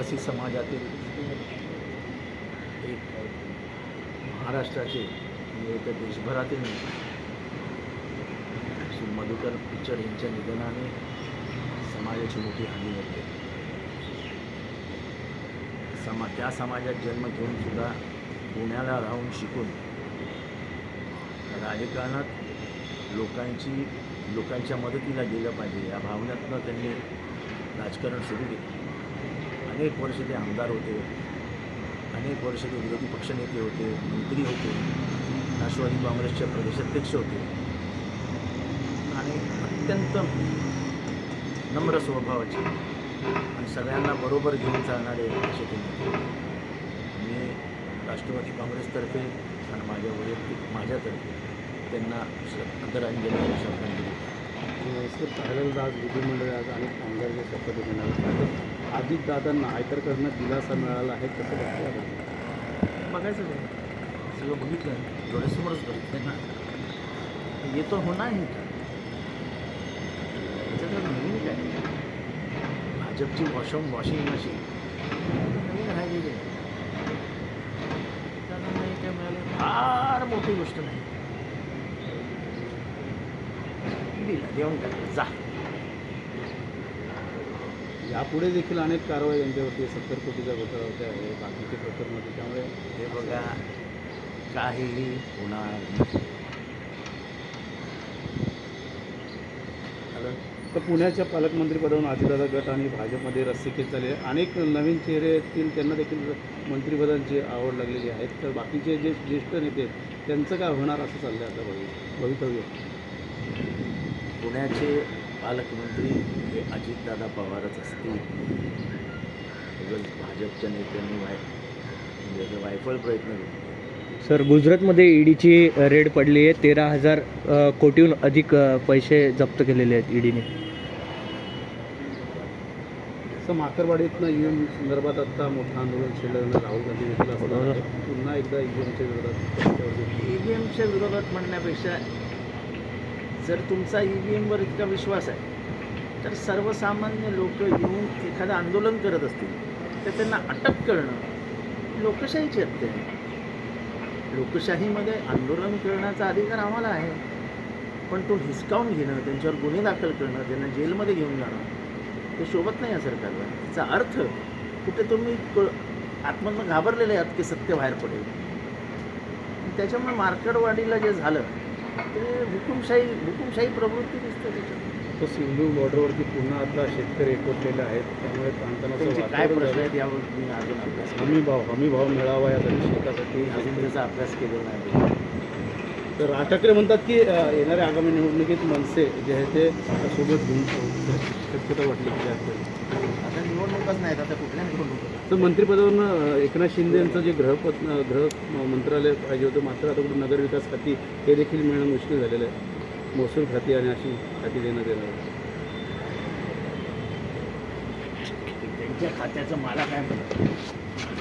आदिवासी समाजातील एक महाराष्ट्राचे म्हणजे एक देशभरातील श्री मधुकर पिक्चर यांच्या निधनाने समाजाची मोठी हानी होते समा त्या समाजात जन्म घेऊन सुद्धा पुण्याला राहून शिकून राजकारणात लोकांची लोकांच्या मदतीला गेलं पाहिजे. या भावनेतनं त्यांनी राजकारण सुरू केलं. अनेक वर्ष ते आमदार होते. अनेक वर्ष ते विरोधी पक्षनेते होते मंत्री होते राष्ट्रवादी काँग्रेसचे प्रदेशाध्यक्ष होते. आणि अत्यंत नम्र स्वभावाचे आणि सगळ्यांना बरोबर घेऊन चालणारे असे ते मी राष्ट्रवादी काँग्रेसतर्फे आणि माझ्या वैयक्तिक माझ्यातर्फे त्यांना आदरांजली श्रद्धांजली सर पहिल्यांदा आज विधिमंडळात अनेक आमदार शपथ घेणार आहेत अजित दिलासा मिळाला आहे कसं बघताय बघायचं नाही सगळं बघितलं. डोळ्यासमोरच बघितलं ना. येतो होणार आहे. का त्याच्यात नवीन काय? भाजपची वॉशिंग वॉशिंग मशीन. नवीन राहिलेली आहे त्याला काय मिळालं? फार मोठी गोष्ट नाही. दिला देऊन टाकलं जा. यापुढे देखील अनेक कारवाई यांच्यावरती सत्तर कोटीचा घोटाळा होते आहे बाकीचे प्रकरण होते. त्यामुळे हे बघा काहीही होणार? तर पुण्याच्या पालकमंत्रीपदावरून अजितदादा गट आणि भाजपमध्ये रस्सीखेच झाले. अनेक नवीन चेहरे येतील त्यांना देखील मंत्रिपदांची आवड लागलेली आहे. तर बाकीचे जे ज्येष्ठ नेते त्यांचं काय होणार असं चाललं आहे आता भवि भवितव्य? पुण्याचे पालकमंत्री हे अजितदादा पवारच असतील. उगाच भाजपच्या नेत्यांनी वाय म्हणजे वायफळ प्रयत्न केले. सर गुजरातमध्ये ईडीची रेड पडली आहे. तेरा हजार अ, कोटीहून अधिक अ, पैसे जप्त केलेले आहेत ईडीने असं माकरवाडीतनं ई एम संदर्भात आता मोठं आंदोलन छेडलं राहुल गांधी असणार आहे. पुन्हा एकदा ई एमच्या विरोधात त्याच्यावरती ई व्ही एमच्या विरोधात म्हणण्यापेक्षा जर तुमचा ई व्ही एमवर इतका विश्वास आहे तर सर्वसामान्य लोक येऊन एखादं आंदोलन करत असतील तर त्यांना अटक करणं लोकशाहीची हत्या आहे. लोकशाहीमध्ये आंदोलन करण्याचा अधिकार आम्हाला आहे पण तो हिसकावून घेणं त्यांच्यावर गुन्हे दाखल करणं त्यांना जेलमध्ये घेऊन जाणं ते शोभत नाही या सरकारला. त्याचा अर्थ कुठे तुम्ही क- आतमधनं घाबरलेले आहात की सत्य बाहेर पडेल. त्याच्यामुळे मार्कडवाडीला जे झालं ते हुकुमशाही हुकुमशाही प्रवृत्ती दिसते त्याच्यात. तो सिंधू बॉर्डरवरती पुन्हा आता शेतकरी एकवटलेले आहेत त्यामुळे ताणतणावाचं त्यांचे काय प्रश्न. आहेत यावर मी अजून अभ्यास हमी भाव हमी भाव मिळावा या शेतासाठी. अजून त्याचा अभ्यास केलेला नाही. तर राज ठाकरे म्हणतात की येणाऱ्या आगामी निवडणुकीत मनसे जे आहे ते सोबत घेऊन शक्यता वाटली जास्त आता निवडणूकच नाहीत आता कुठल्या तर मंत्रिपदावरून एकनाथ शिंदे यांचं जे ग्रहपद ग्रह गृह मंत्रालय पाहिजे होतं मात्र आता कुठं नगरविकास खाती हे देखील मिळणं मुश्किल झालेलं आहे. महसूल खाती आणि अशी खाती देणं येणार त्यांच्या खात्याचं मला काय म्हणत